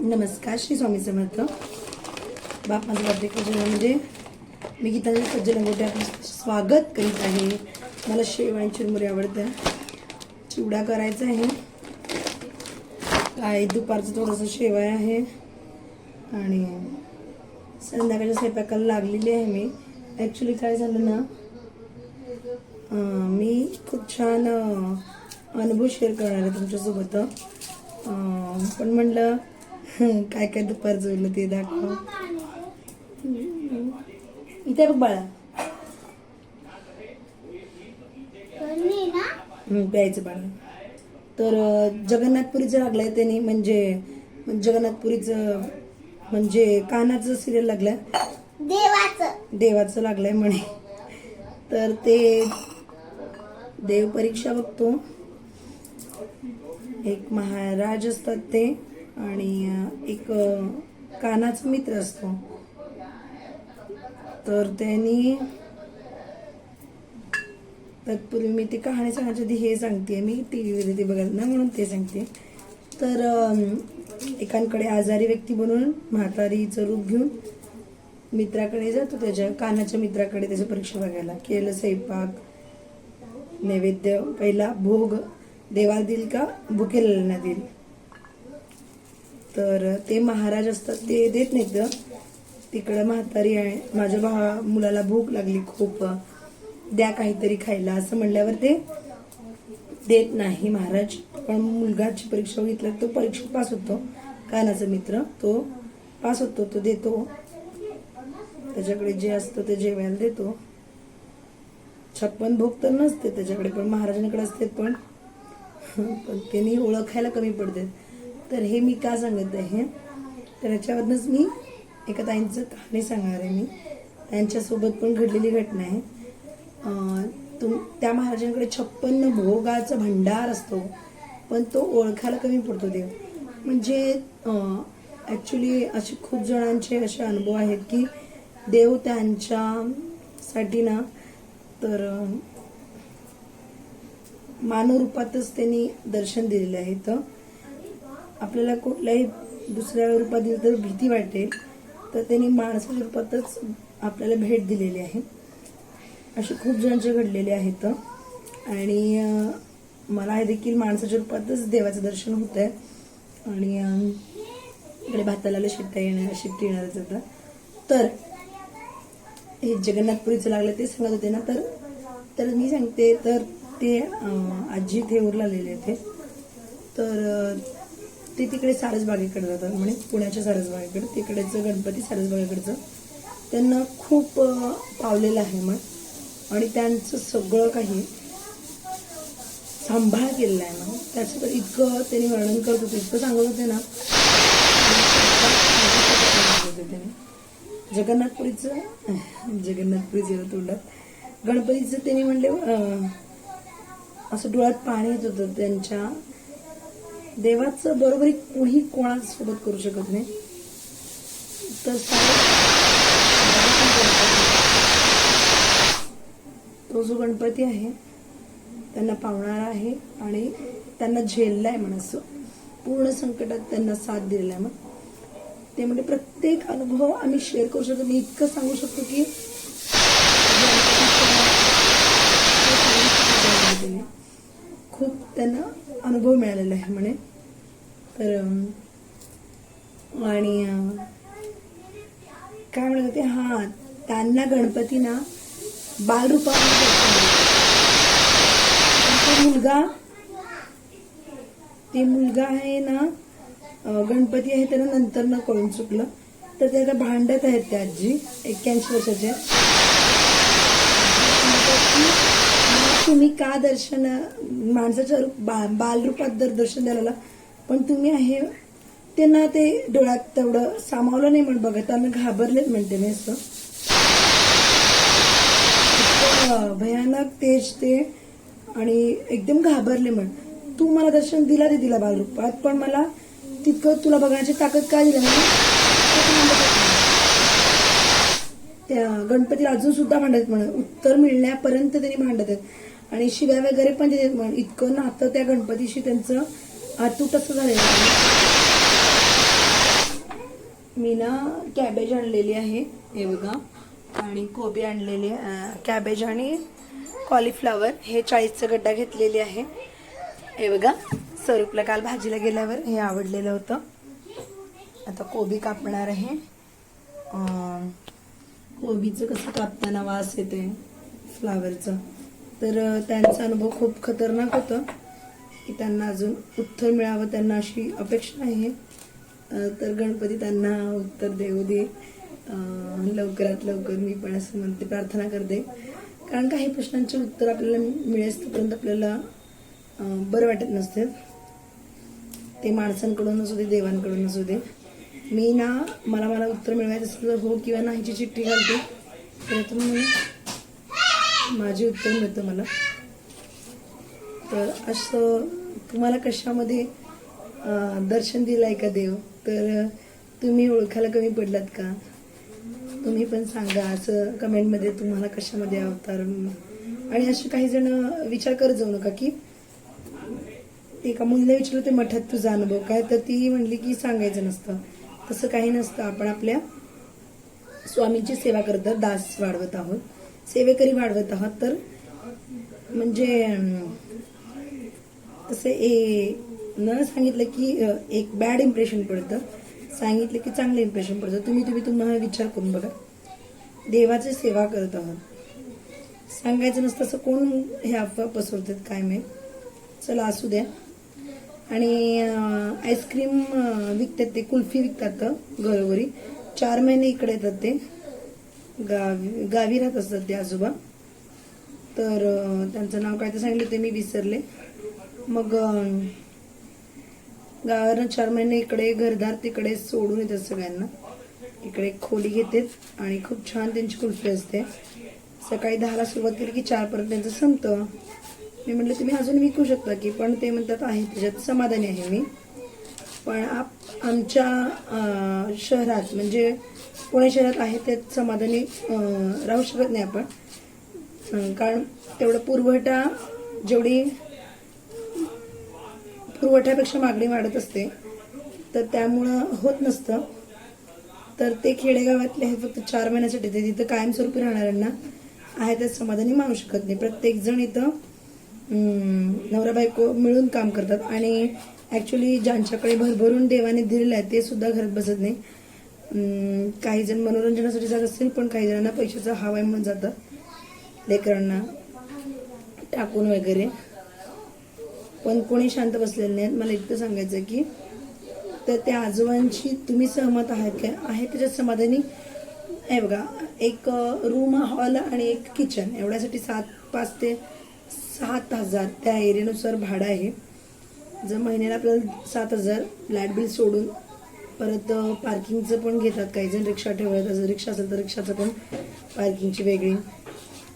नमस्कार श्री स्वामी समर्थ. बाप माझं बर्थडे कजन म्हणजे मी गीतांजली सज्जन गोटे आपलं स्वागत करीत आहे. मला शेव आणि चिरमुरी आवडतं चिवडा करायचा आहे. काय दुपारचं थोडंसं शेवाय आहे. आणि संध्याकाळच्या स्वयंपाकाला लागलेली आहे मी. ॲक्च्युली काय झालं ना मी खूप छान अनुभव शेअर करणार आहे तुमच्यासोबत. पण म्हणलं काय काय दुपार जोडलं ते दाखव. इथे बघ बाळा. प्यायचं बाळा. तर जगन्नाथपुरीचं लागलंय त्यांनी म्हणजे जगन्नाथपुरीचं म्हणजे कानाचं सिरियल लागलंय देवाचं. देवाचं लागलंय म्हणे. तर ते देव परीक्षा बघतो. एक महाराज असतात ते. आणि एक कानाचा मित्र असतो. तर त्यांनी तत्पूर्वी मी ती कहाणी सांगायच्या आधी हे सांगते मी टी व्हीवर ते बघायला ना म्हणून ते सांगते तर एकांकडे आजारी व्यक्ती बनून म्हातारीचं रूप घेऊन मित्राकडे जातो त्याच्या कानाच्या मित्राकडे त्याच्या परीक्षा बघायला. केलं स्वयंपाक नैवेद्य पहिला भोग देवाला देईल का? भुकेला देईल. तर ते महाराज असतात ते देत नाहीत ग. तिकडं म्हातारी आहे. माझ्या भावा मुलाला भूक लागली खूप. द्या काहीतरी खायला. असं म्हणल्यावर ते देत नाही महाराज. पण मुलगाची परीक्षा घेतला तो परीक्षा पास होतो. कानाचा मित्र तो पास होतो तो देतो. त्याच्याकडे जे असतं ते जेवायला देतो. छप्पन भूक तर नसते त्याच्याकडे पण महाराजांकडे असते पण. पण त्यांनी ओळखायला कमी पडते. तर हे मी का सांगत आहे? तर ह्याच्यावरनंच मी एका ताईंचं कहाणी सांगणार आहे मी. त्यांच्यासोबत पण घडलेली घटना आहे. तुम त्या महाराजांकडे छप्पन्न भोगाचा भंडार असतो पण तो ओळखायला कमी पडतो देव. म्हणजे ॲक्च्युली असे खूप जणांचे असे अनुभव आहेत की देव त्यांच्यासाठी ना तर मानवरूपातच त्यांनी दर्शन दिलेलं आहे तर आपल्याला कुठल्याही दुसऱ्या रूपात दिलं तर भीती वाटेल तर त्यांनी माणसाच्या रूपातच आपल्याला भेट दिलेली आहे. असे खूप जणांचे घडलेले आहेत आणि मला हे देखील माणसाच्या रूपातच देवाचं दर्शन होत आहे आणि इकडे भाताला शिट्टा येणार शिट्टी येणारच आता. तर हे जगन्नाथपुरीचं लागलं ते सांगत होते ना तर तर मी सांगते तर ते आजी थेऊरला आलेले होते तर ते तिकडे सारसबागेकडे जातात म्हणजे पुण्याच्या सारसबागेकडे. तिकडेचं गणपती सारसबागेकडचं. त्यांना खूप पावलेलं आहे मग. आणि त्यांचं सगळं काही सांभाळ केलेला आहे मग. त्याचं तर इतकं त्यांनी वर्णन करत होते इतकं सांगत होते ना. जगन्नाथपुरीचं जगन्नाथपुरी जेव्हा तोंडात गणपतीचं त्यांनी म्हणले असं डोळ्यात पाणी येत होतं त्यांच्या देवाचं बरोबरी कोणी कोणासोबत करू शकत नाही. तर तो जो गणपती आहे त्यांना पावणारा आहे आणि त्यांना झेललाय म्हणा असं पूर्ण संकटात त्यांना साथ दिलेला आहे मग. ते म्हणजे प्रत्येक अनुभव आम्ही शेअर करू शकतो. मी इतकं सांगू शकतो की खूप त्यांना अनुभव मिळालेला आहे म्हणे. तर आणि काय म्हणत होते? हा त्यांना गणपती ना बालरूपामध्ये तो मुलगा ते मुलगा आहे ना गणपती आहे त्याला नंतर न कळून चुकलं. तर ते आता भांडत आहेत त्या आजी एक्क्याऐंशी वर्षाच्या तुम्ही का दर्शन माणसाच्या रूप- बा- बालरूपात जर दर्शन द्यायला पण तुम्ही आहे त्यांना ते डोळ्यात तेवढं सामावलं नाही म्हण बघत. आम्ही घाबरलेच म्हणते मी असं. भयानक तेज ते आणि एकदम घाबरले म्हण. तू मला दर्शन दिला ते दिला बालरूपात पण मला तितकं तुला बघण्याची ताकद काय दिली त्या गणपतीला अजून सुद्धा मांडत म्हण. उत्तर मिळण्यापर्यंत त्यांनी मांडत आहेत. आणि शिव्या वगैरे पण देतात म्हण इतकं नातं त्या गणपतीशी त्यांचं अतूट असं झालेलं आहे. मी ना कॅबेज आणलेली आहे हे बघा. आणि कोबी आणलेली कॅबेज आणि कॉलीफ्लावर. हे चाळीसचा गड्डा घेतलेली आहे. हे बघा स्वरूपला काल भाजीला गेल्यावर हे आवडलेलं होतं. आता कोबी कापणार आहे. कोबीचं कसं कापताना वास येते फ्लावरचं. तर त्यांचा अनुभव खूप खतरनाक होता की त्यांना अजून उत्तर मिळावं त्यांना अशी अपेक्षा आहे. तर गणपती त्यांना उत्तर देऊ दे. लवकरात लवकर मी पण असं म्हणते प्रार्थना करते. कारण काही प्रश्नांचे उत्तर आपल्याला मिळेस तोपर्यंत आपल्याला बरं वाटत नसते. ते माणसांकडून असू दे देवांकडून असू दे. मी ना मला मला उत्तर मिळवायचं असलं तर हो किंवा नाहीची चिठ्ठी घालते. त्यातून मी माझे उत्तर मिळतं मला. तर असं तुम्हाला कशामध्ये दर्शन दर्शन दिलंय का देव? तर तुम्ही ओळखायला कमी पडलात का? तुम्ही पण सांगा असं कमेंटमध्ये तुम्हाला कशामध्ये अवतार आणि असे काही जण विचार करत जाऊ नका की एका मुलीला विचारलं ते मठात तुझा अनुभव काय? तर ती म्हणली की सांगायचं नसतं. तसं काही नसतं. आपण आपल्या स्वामींची सेवा करत दास वाढवत आहोत. सेवेकरी वाढवत आहात तर म्हणजे तसं ए न सांगितलं की एक बॅड इम्प्रेशन पडतं. सांगितलं की चांगलं इम्प्रेशन पडतं. तुम्ही तुम्ही तुम्हाला विचार करून बघा. देवाची सेवा करत आहात. सांगायचं नसतं असं कोण हे अफवा पसरवतात काय माहीत. चला असू द्या. आणि आईस्क्रीम विकतात ते कुल्फी विकतात घरोघरी. चार महिने इकडे येतात ते. गावी गावी राहत असतात ते आजोबा. तर त्यांचं नाव काय तर सांगितलं ते मी विसरले. मग अं, गावानं चार महिने इकडे घरदार तिकडे सोडून येतात सगळ्यांना. इकडे खोली घेतेत आणि खूप छान त्यांची कुल्फी असते. सकाळी दहाला सुरुवात केली की चारपर्यंत त्यांचं संपतं. मी म्हटलं तुम्ही अजून विकू शकता की? पण ते म्हणतात आहे त्याच्यात समाधानी आहे मी. पण आप आमच्या शहरात म्हणजे पुणे शहरात आहे त्यात समाधानी राहू शकत नाही आपण. कारण तेवढं पुरवठा जेवढी पुरवठ्यापेक्षा मागणी वाढत असते तर त्यामुळं होत नसतं. तर ते खेडेगावातले हे फक्त चार महिन्यासाठी ते तिथं कायमस्वरूपी राहणाऱ्यांना आहे त्यात समाधानी मानू शकत नाही. प्रत्येक जण इथं नवरा बायको मिळून काम करतात आणि ॲक्च्युली ज्यांच्याकडे भरभरून देवाने दिलेलं आहे ते सुद्धा घरात बसत नाही. काही जण मनोरंजनासाठी जात असतील पण काही जणांना पैशाचा हवाय म्हणून जातात. लेकरांना टाकून वगैरे. पण कोणी शांत बसलेले नाहीत मला इतकं सांगायचं की तर त्या आजोबांशी तुम्ही सहमत आहात काय आहे त्याच्यात समाधानी? आहे बघा एक रूम हॉल आणि एक किचन एवढ्यासाठी सात पाच ते सात हजार. त्या एरियानुसार भाडं आहे. जर महिन्याला आपल्याला सात हजार लाइट बिल सोडून परत पार्किंगचं पण घेतात काही जण. रिक्षा ठेवतात. जर रिक्षा असेल तर रिक्षाचं पण पार्किंगची वेगळी.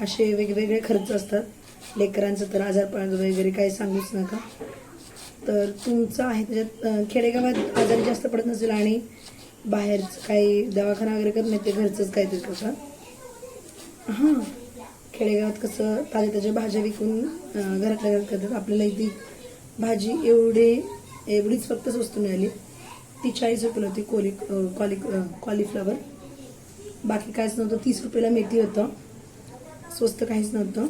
असे वेगवेगळे खर्च असतात. लेकरांचं तर आजारपण वगैरे काही सांगूच नका. तर तुमचं आहे त्याच्यात खेडेगावात आजारी जास्त पडत नसेल आणि बाहेरचं काही दवाखाना वगैरे करत नाही ते घरचंच काहीतरी करतात हां. खेडेगावात कसं ताज्या त्याच्या भाज्या विकून घरातल्या घरात करतात. आपल्याला इथे भाजी एवढे एवढीच फक्त स्वस्त मिळाली. ती चाळीस रुपयाला होती कोली कॉली कॉलीफ्लॉवर. बाकी काहीच नव्हतं. तीस रुपयाला मेथी होतं. स्वस्त काहीच नव्हतं.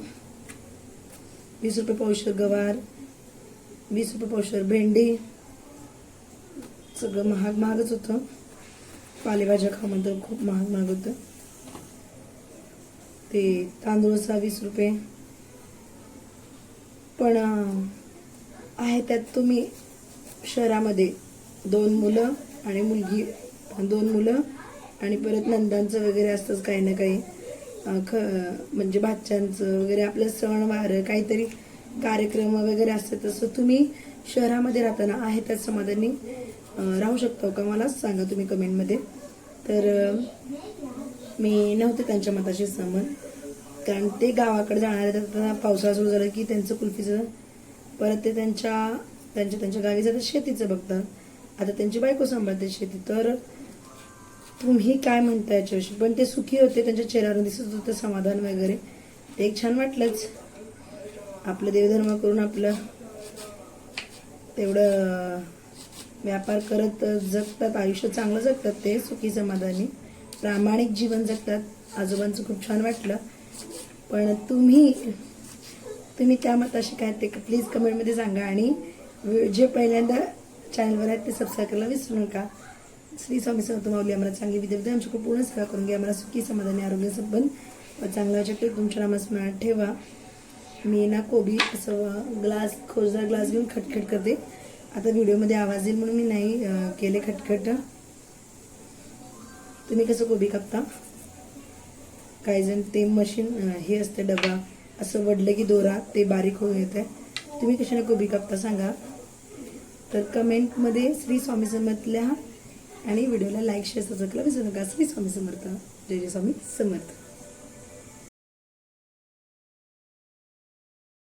वीस रुपये पावशर गवार वीस रुपये पावशर भेंडी सगळं महाग महागच होतं. पालेभाज्या खामध्ये खूप महाग महाग होतं. ते तांदूळचा वीस रुपये. पण आहे त्यात तुम्ही शहरामध्ये दोन मुलं आणि मुलगी दोन मुलं आणि परत नंदांचं वगैरे असतंच काही ना काही. ख म्हणजे भाच्यांचं वगैरे आपलं सण वार काहीतरी कार्यक्रम वगैरे असतात. तसं तुम्ही शहरामध्ये राहताना आहे त्यात समाधानी? राहू शकता का? मला सांगा तुम्ही कमेंटमध्ये. तर मी नव्हते त्यांच्या मताशी सहमत. कारण ते गावाकडे जाणारे आहेत पावसाळा सुरू झाला की त्यांचं कुल्फीचं परत ते त्यांच्या त्यांच्या त्यांच्या गावी जातात शेतीचं बघतात. आता त्यांची बायको सांभाळते शेती. तर तुम्ही काय म्हणता याच्याविषयी? पण ते सुखी होते त्यांच्या चेहऱ्यावर दिसत होतं समाधान वगैरे. ते एक छान वाटलंच. आपलं देवधर्म करून आपलं तेवढं व्यापार करत जगतात आयुष्य चांगलं जगतात ते सुखी समाधानी. प्रामाणिक जीवन जगतात. आजोबांचं खूप छान वाटलं. पण तुम्ही तुम्ही त्या मताशी काय ते प्लीज कमेंटमध्ये सांगा. आणि जे पहिल्यांदा चॅनलवर आहेत ते सबस्क्राईब करायला विसरू नका. श्री स्वामी समर्थ माऊली आम्हाला चांगली विद्यार्थी आमची खूप पूर्ण सेवा करून घ्या. आम्हाला सुखी समाधानी आरोग्य संपन्न व चांगला चक्र तुमच्या नामस्मरणात ठेवा. मी ना कोबी असं ग्लास खोजदार ग्लास घेऊन खटखट करते. आता व्हिडिओमध्ये आवाज येईल म्हणून मी नाही केले खटखट. तुम्ही कसं कोबी कापता? काही जण ते मशीन हे असते डबा असं वडलं की दोरा ते बारीक होऊन आहे तुम्ही कशाने कोबी कापता सांगा. तर कमेंटमध्ये श्री स्वामी समर्थ लिहा आणि व्हिडिओला लाईक शेअर सबस्क्राईब विसरू नका. श्री स्वामी समर्थ. जय जय स्वामी समर्थ.